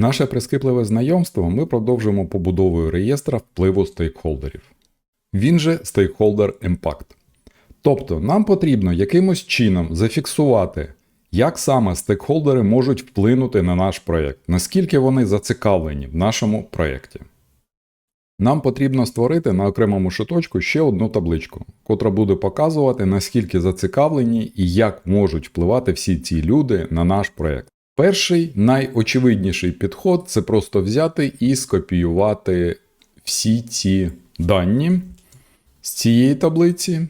Наше прискіпливе знайомство ми продовжимо побудовою реєстра впливу стейкхолдерів. Він же Stakeholder Impact. Тобто нам потрібно якимось чином зафіксувати, як саме стейкхолдери можуть вплинути на наш проєкт, наскільки вони зацікавлені в нашому проєкті. Нам потрібно створити на окремому шиточку ще одну табличку, котра буде показувати, наскільки зацікавлені і як можуть впливати всі ці люди на наш проєкт. Перший найочевидніший підход це просто взяти і скопіювати всі ці дані з цієї таблиці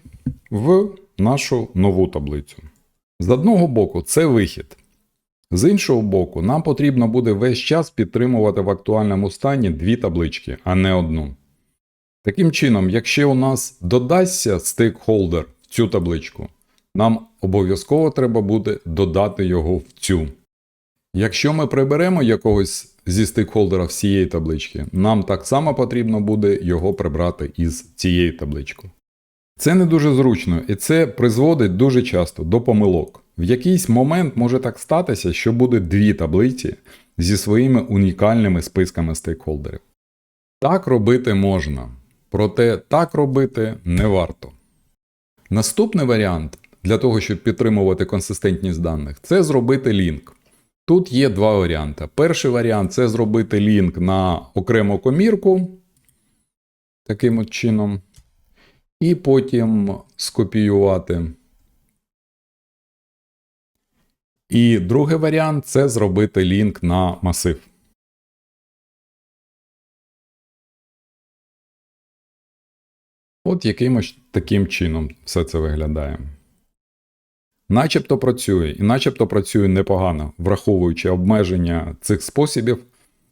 в нашу нову таблицю. З одного боку, це вихід. З іншого боку, нам потрібно буде весь час підтримувати в актуальному стані дві таблички, а не одну. Таким чином, якщо у нас додасться стейкхолдер в цю табличку, нам обов'язково треба буде додати його в цю. Якщо ми приберемо якогось зі стейкхолдера з цієї таблички, нам так само потрібно буде його прибрати із цієї таблички. Це не дуже зручно, і це призводить дуже часто до помилок. В якийсь момент може так статися, що буде дві таблиці зі своїми унікальними списками стейкхолдерів. Так робити можна, проте так робити не варто. Наступний варіант для того, щоб підтримувати консистентність даних, це зробити лінк. Тут є два варіанти. Перший варіант це зробити лінк на окрему комірку, таким от чином, і потім скопіювати. І другий варіант це зробити лінк на масив. От якимось таким чином все це виглядає. Начебто працює, і начебто працює непогано, враховуючи обмеження цих способів,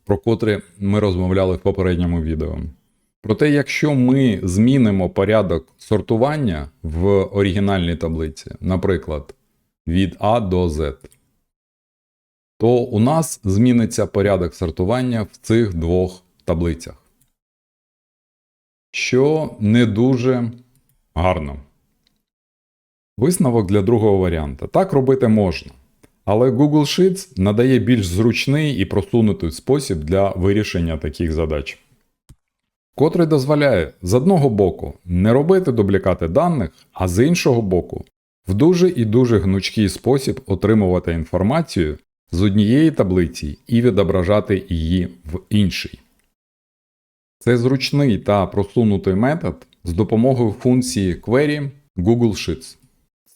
про котрі ми розмовляли в попередньому відео. Проте, якщо ми змінимо порядок сортування в оригінальній таблиці, наприклад, від А до Z, то у нас зміниться порядок сортування в цих двох таблицях. Що не дуже гарно. Висновок для другого варіанта. Так робити можна. Але Google Sheets надає більш зручний і просунутий спосіб для вирішення таких задач. Котрий дозволяє з одного боку не робити дублікати даних, а з іншого боку, в дуже і дуже гнучкий спосіб отримувати інформацію з однієї таблиці і відображати її в іншій. Це зручний та просунутий метод з допомогою функції query Google Sheets.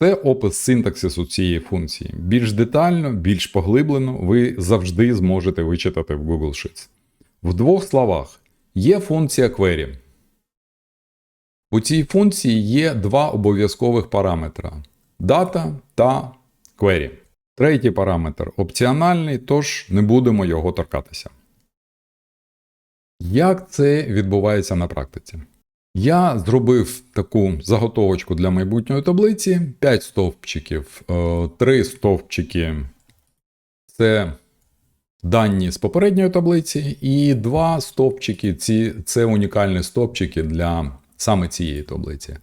Це опис синтаксису цієї функції. Більш детально, більш поглиблено ви завжди зможете вичитати в Google Sheets. В двох словах, є функція query. У цій функції є два обов'язкових параметра дата та query. Третій параметр опціональний, тож не будемо його торкатися. Як це відбувається на практиці? Я зробив таку заготовочку для майбутньої таблиці: 5 стовпчиків, 3 стовпчики це дані з попередньої таблиці, і 2 стовпчики ці, це унікальні стовпчики для саме цієї таблиці.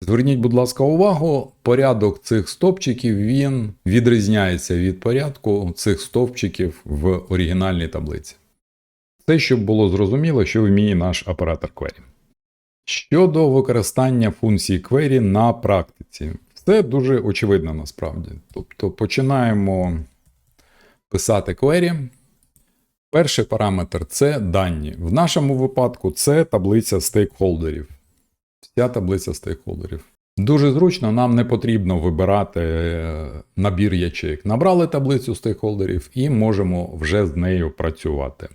Зверніть, будь ласка, увагу, порядок цих стовпчиків він відрізняється від порядку цих стовпчиків в оригінальній таблиці. Це щоб було зрозуміло, що вміє наш оператор query. Щодо використання функції query на практиці, все дуже очевидно насправді. Тобто починаємо писати query. Перший параметр це дані. В нашому випадку це таблиця стейкхолдерів. Вся таблиця стейкхолдерів. Дуже зручно, нам не потрібно вибирати набір ячеїк. Набрали таблицю стейкхолдерів і можемо вже з нею працювати.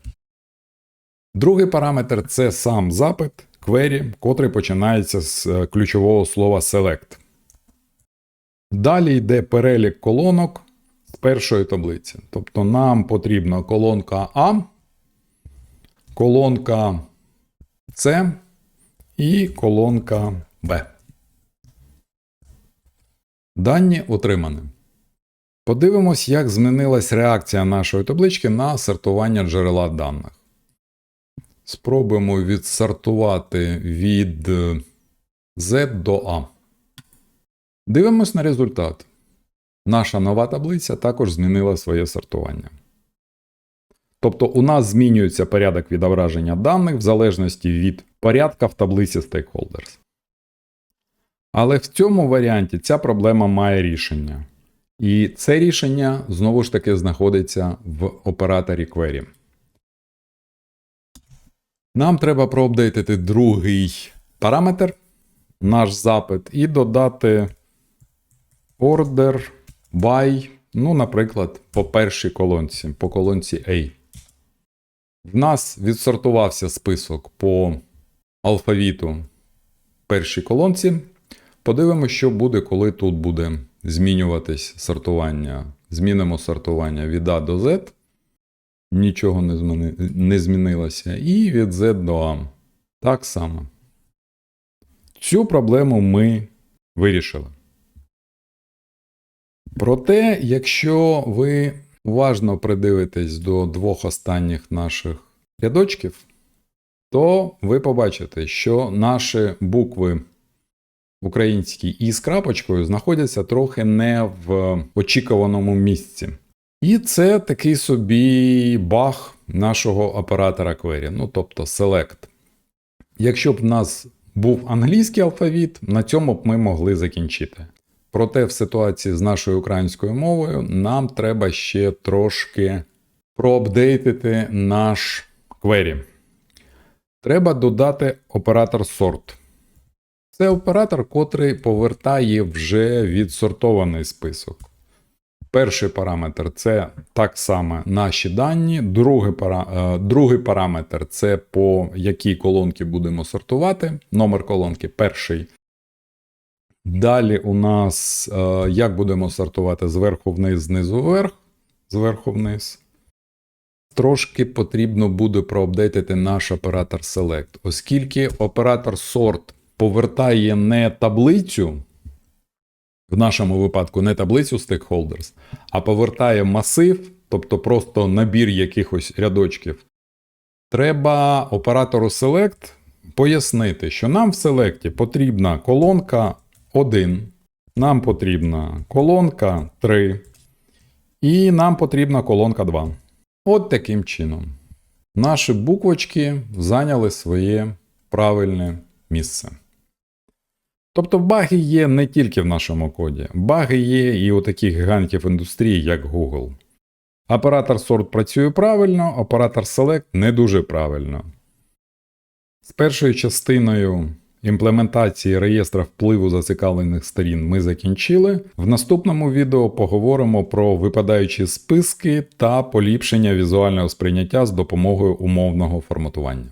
Другий параметр це сам запит query, котрий починається з ключового слова select. Далі йде перелік колонок з першої таблиці. Тобто нам потрібна колонка А, колонка С і колонка Б. Дані отримані. Подивимось, як змінилась реакція нашої таблички на сортування джерела даних. Спробуємо відсортувати від Z до A. Дивимось на результат. Наша нова таблиця також змінила своє сортування. Тобто у нас змінюється порядок відображення даних в залежності від порядка в таблиці Stakeholders. Але в цьому варіанті ця проблема має рішення. І це рішення знову ж таки знаходиться в операторі query. Нам треба проапдейтити другий параметр, наш запит, і додати order by, ну, наприклад, по першій колонці, по колонці A. В нас відсортувався список по алфавіту першій колонці. Подивимося, що буде, коли тут буде змінюватись сортування. Змінимо сортування від А до Z. Нічого не, зміни... не змінилося. І від Z до A. Так само. Цю проблему ми вирішили. Проте, якщо ви уважно придивитесь до двох останніх наших рядочків, то ви побачите, що наші букви українські і з крапочкою знаходяться трохи не в очікуваному місці. І це такий собі баг нашого оператора query, ну тобто select. Якщо б в нас був англійський алфавіт, на цьому б ми могли закінчити. Проте в ситуації з нашою українською мовою нам треба ще трошки проапдейтити наш query. Треба додати оператор sort. Це оператор, котрий повертає вже відсортований список. Перший параметр це так само наші дані. Другий, пара, е, другий параметр це по якій колонки будемо сортувати. Номер колонки перший. Далі у нас е, як будемо сортувати зверху вниз, знизу вверх, зверху вниз. Трошки потрібно буде проапдейтити наш оператор Select, оскільки оператор Sort повертає не таблицю, в нашому випадку не таблицю Stakeholders, а повертає масив, тобто просто набір якихось рядочків. Треба оператору Select пояснити, що нам в Select потрібна колонка 1, нам потрібна колонка 3, і нам потрібна колонка 2. От таким чином. Наші буквочки зайняли своє правильне місце. Тобто баги є не тільки в нашому коді, баги є і у таких гігантів індустрії, як Google. Оператор sort працює правильно, оператор select не дуже правильно. З першою частиною імплементації реєстра впливу зацікавлених сторін ми закінчили. В наступному відео поговоримо про випадаючі списки та поліпшення візуального сприйняття з допомогою умовного форматування.